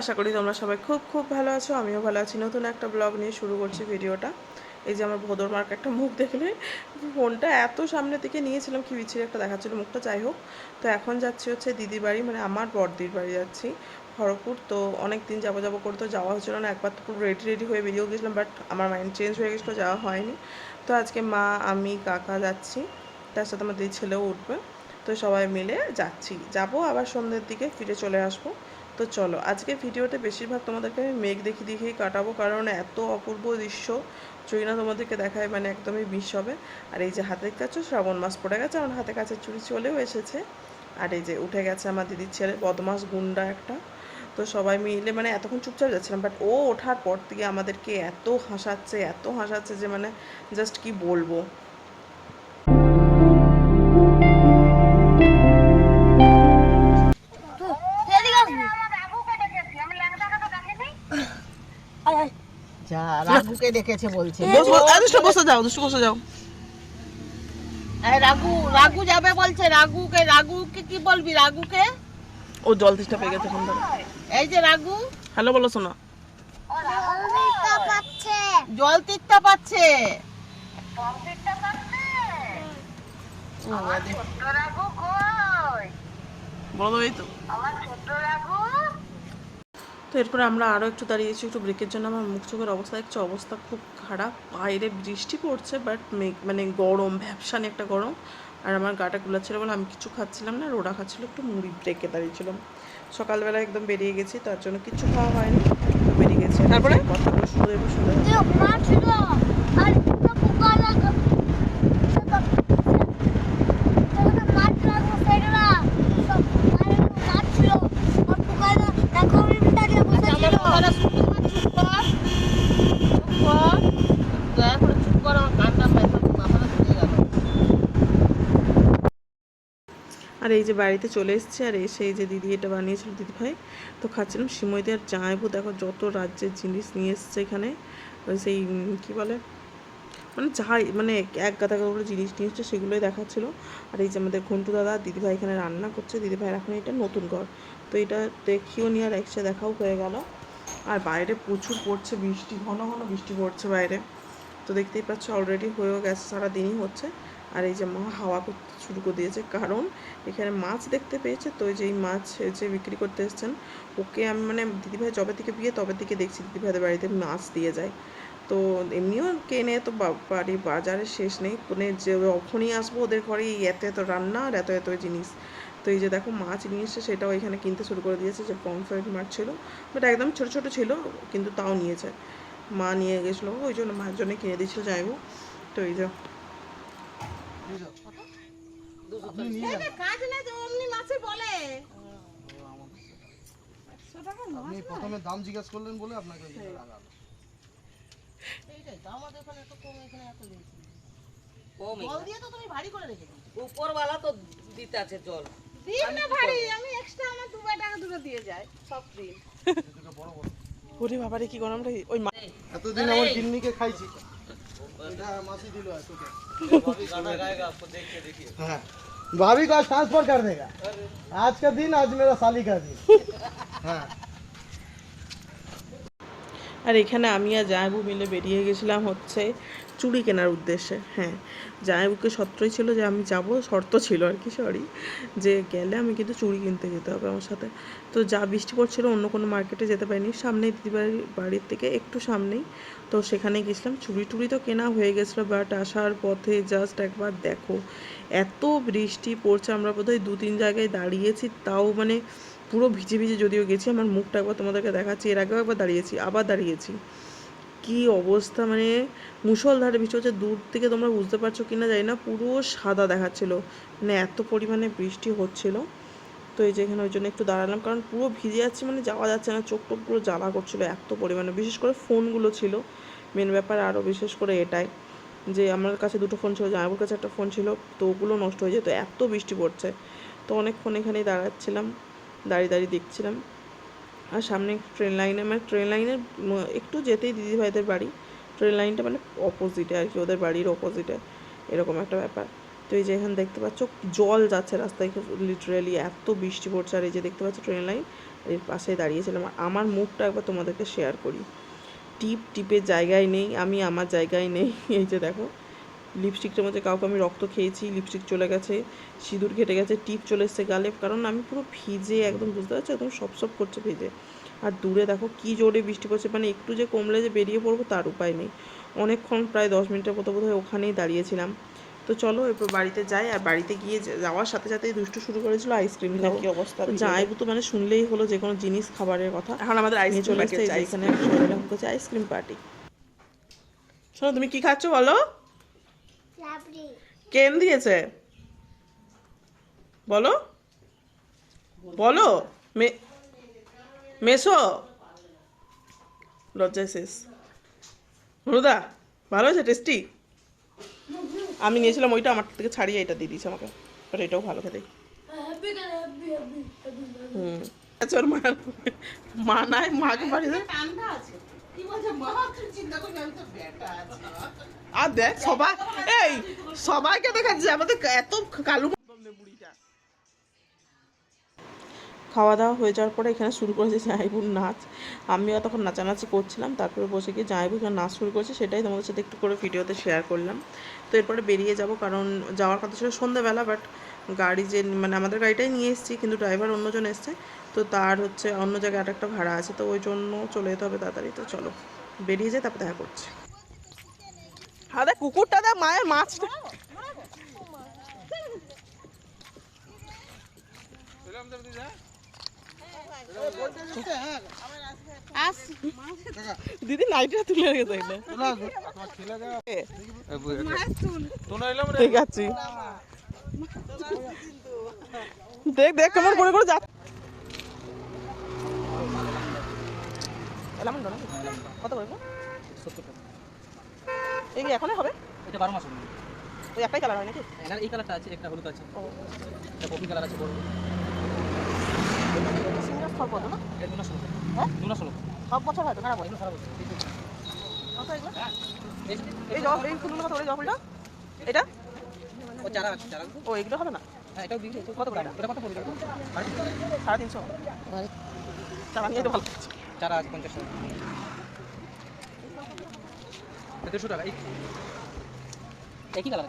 আশা করি তোমরা সবাই খুব খুব ভালো আছো। আমিও ভালো আছি। নতুন একটা ব্লগ নিয়ে শুরু করছি ভিডিওটা। এই যে আমার ভোদর মার্ক একটা মুখ দেখলে, ফোনটা এত সামনে থেকে নিয়েছিলাম, কি বিচ্ছিরি একটা দেখাচ্ছিল মুখটা, যাই হোক। তো এখন যাচ্ছি হচ্ছে দিদি বাড়ি মানে আমার বড়দির বাড়ি যাচ্ছি। খড়গপুর, তো অনেক দিন যাব যাব করে তো যাওয়া হচ্ছিল না। একবার তো পুরো রেডি রেডি হয়ে বেরিয়েও গেছিলাম বাট আমার মাইন্ড চেঞ্জ হয়ে গেছিল, যাওয়া হয়নি। তো আজকে মা, আমি, কাকা যাচ্ছি। তার সাথে আমার দিদি ছেলেও উঠবে। তো সবাই মিলে যাচ্ছি। যাব আবার সন্ধ্যের দিকে, ফিরে চলে আসব। তো চলো, আজকে ভিডিওতে বেশিরভাগ তোমাদেরকে আমি মেঘ দেখি দেখেই কাটাবো, কারণ এত অপূর্ব দৃশ্য যদি না তোমাদেরকে দেখায় মানে একদমই বিষ হবে। আর এই যে হাতের কাছে শ্রাবণ মাস পড়ে গেছে, আমার হাতে কাছে চুরি চলেও এসেছে। আর এই যে উঠে গেছে আমার দিদির ছেলে, বদমাস গুন্ডা একটা। তো সবাই মিলে মানে এতক্ষণ চুপচাপ যাচ্ছিলাম বাট ও ওঠার পর থেকে আমাদেরকে এত হাসাচ্ছে এত হাসাচ্ছে যে মানে জাস্ট কি বলব। যা রাঘুকে ডেকেছে বলছে। দুষ্ট বসে যাও দুষ্ট বসে যাও। এই রাঘু রাঘু যাবে বলছে রাঘুকে রাঘুকে কি বলবি রাঘুকে? ও জল তেষ্টা পেয়ে গেছে এখন এই যে রাঘু। হ্যালো বলো শোনা। জল পাচ্ছে। বলো এই তো। তো এরপরে আমরা আরও একটু দাঁড়িয়েছি একটু ব্রেকের জন্য। আমার মুখ চোখের অবস্থা দেখছি অবস্থা খুব খারাপ। বাইরে বৃষ্টি পড়ছে বাট মেঘ মানে গরম ভ্যাপসানি একটা গরম। আর আমার গাটা গুলাচ্ছিল বলে আমি কিছু খাচ্ছিলাম না রোডা খাচ্ছিল একটু মুড়ি ব্রেকে দাঁড়িয়েছিলাম সকালবেলা একদম বেরিয়ে গেছি তার জন্য কিছু খাওয়া হয়নি বেরিয়ে গেছি। তারপরে? কথাগুলো শুনে শুনে দেবো। আমার কথাটা শুনতে পাচ্ছিস? চুপ কর। চুপ কর। দয়া করে চুপ কর, আমার কানটা ব্যথা, মাথাটা ধরে গেল। আর এই যে বাড়িতে চলে এসেছে, আর এসে এই যে দিদি এটা বানিয়েছিল দিদি ভাই তো খাচ্ছিলাম সিমইতে, আর জামাইবু দেখো যত রাজ্যের জিনিস নিয়ে এসছে এখানে। সেই কি বলে? মানে যাই মানে এক গাদা করে জিনিস নিয়ে এসছে, সেগুলোই দেখাচ্ছিলো। আর এই যে আমাদের ঘন্টু দাদা দিদি ভাই এখানে রান্না করছে। দিদি ভাইয়ের এখন এটা নতুন ঘর। তো এটা দেখিও নিয়ে আর একসাথে দেখাও হয়ে গেল। আর বাইরে প্রচুর পড়ছে বৃষ্টি, ঘন ঘন বৃষ্টি পড়ছে বাইরে। তো দেখতেই পাচ্ছ অলরেডি হয়েও গেছে, সারাদিনই হচ্ছে। আর এই যে মা হাওয়া করতে শুরু করে দিয়েছে, কারণ এখানে মাছ দেখতে পেয়েছে। তো যে এই মাছ যে বিক্রি করতে এসেছেন, ওকে আমি মানে দিদিভাই যবে থেকে বিয়ে তবে থেকে দেখছি দিদিভাইদের বাড়িতে মাছ দিয়ে যায়। তো এমনিও কেনে তো বাড়ি বাজারে শেষ নেই। মানে যে যখনই আসব ওদের ঘরে এই এত এত রান্না আর এত এত জিনিস। তো এই যে দেখো মাছ নিয়ে এসে সেটাও এখানে কিনতে শুরু করে দিয়েছে যে পমফ্রেট মাছ ছিল। বাট একদম ছোট ছোট ছিল, কিন্তু তাও নিয়েছে মা নিয়ে গেছিল ওই জন্য মার জন্য কিনে দিয়েছিল যাইবো তো এই যে কাজ নেই তো অমনি মাছে বলে। আপনি প্রথমে দাম জিজ্ঞেস করলেন বলে আপনাকে এইটাই তো, আমাদের ওখানে এত কম, এখানে এত বেশি। জল দিয়ে তো তুমি ভারী করে রেখে উপরওয়ালা তো দিতে আছে জল। দিন না ভারী, আমি extra আমার দু টাকা দুটো দিয়ে যায় সব দিন। বড় বড়। ওরে বাবারে কি গরম রে ওই মা- এতদিন আমার কিন্নিকে খাইছি এটা मासी दिलो है तुझे हाँ भाभी का ट्रांसफर कर देगा आज का दिन आज मेरा साली का दिन हाँ আর এখানে আমি আর জামাইবু মিলে বেরিয়ে গেছিলাম হচ্ছে চুড়ি কেনার উদ্দেশ্যে হ্যাঁ। যাই জামাইবুকে সত্রই ছিল যে আমি যাব, শর্ত ছিল আর কি সরি যে গেলে আমি কিন্তু চুড়ি কিনতে যেতে হবে আমার সাথে। তো যা বৃষ্টি পড়ছিল, অন্য কোনো মার্কেটে যেতে পারিনি। সামনেই দিদিবাড়ির বাড়ির থেকে একটু সামনেই, তো সেখানে গেছিলাম। চুড়ি টুড়ি তো কেনা হয়ে গেছিল বাট আসার পথে জাস্ট একবার দেখো, এত বৃষ্টি পড়ছে, আমরা বোধহয় দু তিন জায়গায় দাঁড়িয়েছি, তাও মানে পুরো ভিজে ভিজে যদিও গেছি, আমার মুখটা একবার তোমাদেরকে দেখাচ্ছি, এর আগেও একবার দাঁড়িয়েছি, আবার দাঁড়িয়েছি। কি অবস্থা মানে মুষলধারে বৃষ্টি হচ্ছে, দূর থেকে তোমরা বুঝতে পারছ কি না জানি না, পুরো সাদা দেখাচ্ছিল। মানে এত পরিমাণে বৃষ্টি হচ্ছিল। তো এই যে এখানে ওই জন্য একটু দাঁড়ালাম, কারণ পুরো ভিজে যাচ্ছি মানে যাওয়া যাচ্ছে না, চোখ টোক পুরো জ্বালা করছিল এত পরিমাণে, বিশেষ করে ফোনগুলো ছিল। মেন ব্যাপার আরও বিশেষ করে এটাই, যে আমার কাছে দুটো ফোন ছিল, জামাইবুর কাছে একটা ফোন ছিল, তো ওগুলো নষ্ট হয়ে যেত, এত বৃষ্টি পড়ছে। তো অনেকক্ষণ এখানেই দাঁড়াচ্ছিলাম, দাঁড়িয়ে দাঁড়িয়ে দেখছিলাম। আর সামনে ট্রেন লাইনে মানে ট্রেন লাইনের একটু যেতেই দিদি ভাইদের বাড়ি। ট্রেন লাইনটা মানে অপোজিটে আর কি, ওদের বাড়ির অপোজিটে এরকম একটা ব্যাপার। তো এই যে এখানে দেখতে পাচ্ছ, জল যাচ্ছে রাস্তায় লিটারেলি এত বৃষ্টি পড়ছে। আর এই যে দেখতে পাচ্ছ ট্রেন লাইন এর পাশে দাঁড়িয়েছিলাম। আমার মুখটা একবার তোমাদেরকে শেয়ার করি। টিপ টিপের জায়গায় নেই, আমি আমার জায়গায় নেই। এই যে দেখো লিপস্টিকটার মধ্যে কাউকে আমি রক্ত খেয়েছি লিপস্টিক চলে গেছে সিঁদুর ঘেটে গেছে টিপ চলে এসছে গালে কারণ আমি পুরো ভিজে একদম বুঝতে পারছ একদম সব সপ করছে ভিজে। আর দূরে দেখো কি জোরে বৃষ্টি পড়ছে মানে একটু যে কমলে যে বেরিয়ে পড়ব তার উপায় নেই। অনেকক্ষণ প্রায় দশ মিনিটের মতো বোধহয় ওখানেই দাঁড়িয়েছিলাম। তো চলো এরপর বাড়িতে যাই আর বাড়িতে গিয়ে যাওয়ার সাথে সাথেই দুষ্টু শুরু করেছিল আইসক্রিম খাওয়া কি অবস্থা যাইবু তো মানে শুনলেই হলো যে কোনো জিনিস খাবারের কথা। এখন আমাদের আইসক্রিম চলে এসেছে এখানে আইসক্রিম পার্টি শোনো তুমি কি খাচ্ছ বলো? কেন দিয়েছে? বলো। বলো। মে মেসো লজ্জায় শেষ। ভালো হয়েছে? টেস্টি আমি নিয়েছিলাম ওইটা আমার থেকে ছাড়িয়ে এটা দিয়ে দিয়েছে আমাকে। বাট এটাও ভালো খেতে। হুম। আচ্ছা ওর মা মা নাই মাকে বাড়িতে আর দেখ সবাই এই সবাইকে দেখাচ্ছে আমাদের এত কালু বুড়িটা খাওয়া দাওয়া হয়ে যাওয়ার পরে এখানে শুরু করেছে জাঁইবুর নাচ। আমিও তখন নাচানাচি করছিলাম তারপরে বসে গিয়ে জাঁইবু এখানে নাচ শুরু করেছে সেটাই তোমাদের সাথে একটু করে ভিডিওতে শেয়ার করলাম। তো এরপরে বেরিয়ে যাব কারণ যাওয়ার কথা ছিল সন্ধ্যেবেলা বাট গাড়ি যে মানে আমাদের গাড়িটাই নিয়ে এসেছি কিন্তু ড্রাইভার অন্যজন এসছে। তো তার হচ্ছে অন্য জায়গায় আর একটা ভাড়া আছে, তো ওই জন্য চলে যেতে হবে তাড়াতাড়ি। তো চলো, বেরিয়ে যাই, তারপর দেখা করছি। হ্যাঁ দেখ, কুকুরটা দেখ, মায়ের মাছটা দিদি, লাইটটা তুলে রেখে ঠিক আছে। দেখ দেখ, কেমন করে করে যা এলাম না নাকি? কত করে? এই কি এখনই হবে? এটা বারো মাস ওই একটাই কালার হয় নাকি? এনার এই কালারটা আছে একটা হলুদ আছে। ও। একটা কফি কালার আছে বড় সিঙ্গার ফল কত না? এটা দুনা ষোলো হ্যাঁ? দুনা ষোলো সব বছর হয় এগুলো সারা বছর কত এগুলো? এই যে- এই জল এই ফুলগুলো কত করে জলটা এটা? ও চারা আছে চারা। ও এগুলো হবে না? হ্যাঁ এটাও বিক্রি কত করে এটা? কত পড়বে? সাড়ে তিনশো। চালা নিয়ে তো ভালো চারা আছে পঞ্চাশ টাকা দেড়শো টাকা এই একই কালার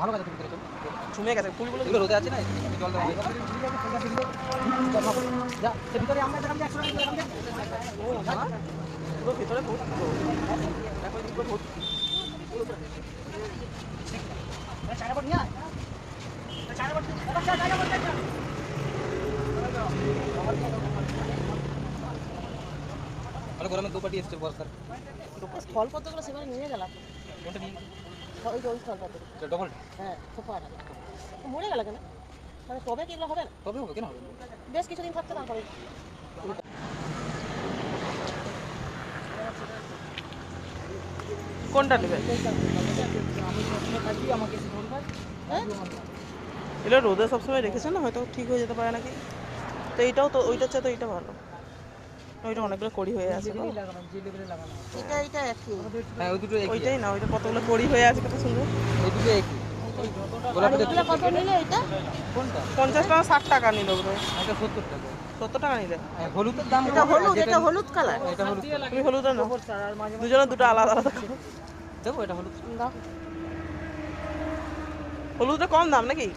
ভালো কাজ তুমি গেছে ফুলগুলো রোদে আছে না? জল দেওয়া ভিতরে আমরা একশো টাকা পুরো ভিতরে। দেখো এই দিকগুলো ভর্তি। ভালো গরমে দু পাটি এসছে বর্ষার ফল কতগুলো সেখানে নিয়ে গেলাম। কোনটা নিয়ে? ওই ওই ফল কত ডবল হ্যাঁ মরে গেল কেন? মানে তবে কি এগুলো হবে? না তবে হবে? কেন হবে? বেশ কিছুদিন থাকতে তারপরে কোনটা নেবে? হ্যাঁ? এগুলো রোদে সবসময় রেখেছে না? হয়তো ঠিক হয়ে যেতে পারে নাকি? তো এইটাও তো ওইটার চেয়ে তো এইটা ভালো। ওইটা অনেকগুলো কড়ি হয়ে আছে এটা এটা একই। হ্যাঁ ওই দুটো ওইটাই না ওইটা কতগুলো কড়ি হয়ে আছে কত সুন্দর। এই দুটো একই। আর কত নিলে এটা? কোনটা? পঞ্চাশ টাকা ষাট টাকা নিল ওগুলো এটা সত্তর টাকা। সত্তর টাকা নিলে। হ্যাঁ, হলুদের দাম এটা হলুদ এটা হলুদ কালার। এটা হলুদ তুমি হলুদ না দুজনে দুটো আলাদা আলাদা দেখো এটা হলুদ। দাও। হলুদটা কম দাম নাকি?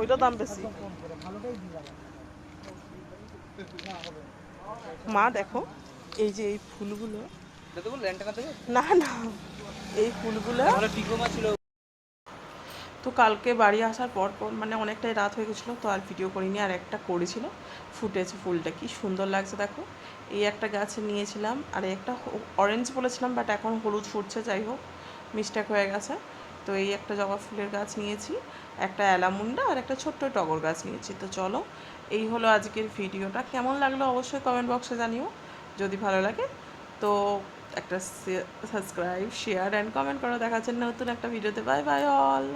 ওইটার দাম বেশি। মা দেখো এই যে এই ফুলগুলো। না না এই ফুলগুলো তো কালকে বাড়ি আসার পর পর মানে অনেকটাই রাত হয়ে গেছিল তো আর ভিডিও করিনি আর একটা করেছিল। ফুটেছে ফুলটা কি সুন্দর লাগছে দেখো। এই একটা গাছ নিয়েছিলাম আর একটা অরেঞ্জ বলেছিলাম বাট এখন হলুদ ফুটছে যাই হোক মিস্টেক হয়ে গেছে। তো এই একটা জবা ফুলের গাছ নিয়েছি, একটা অ্যালামুন্ডা আর একটা ছোট্ট টগর গাছ নিয়েছি। তো চলো, এই হলো আজকের ভিডিওটা। কেমন লাগল অবশ্যই কমেন্ট বক্সে জানিও, যদি ভালো লাগে। তো একটা সাবস্ক্রাইব শেয়ার অ্যান্ড কমেন্ট করো। দেখাচ্ছেন নতুন একটা ভিডিওতে। Bye bye all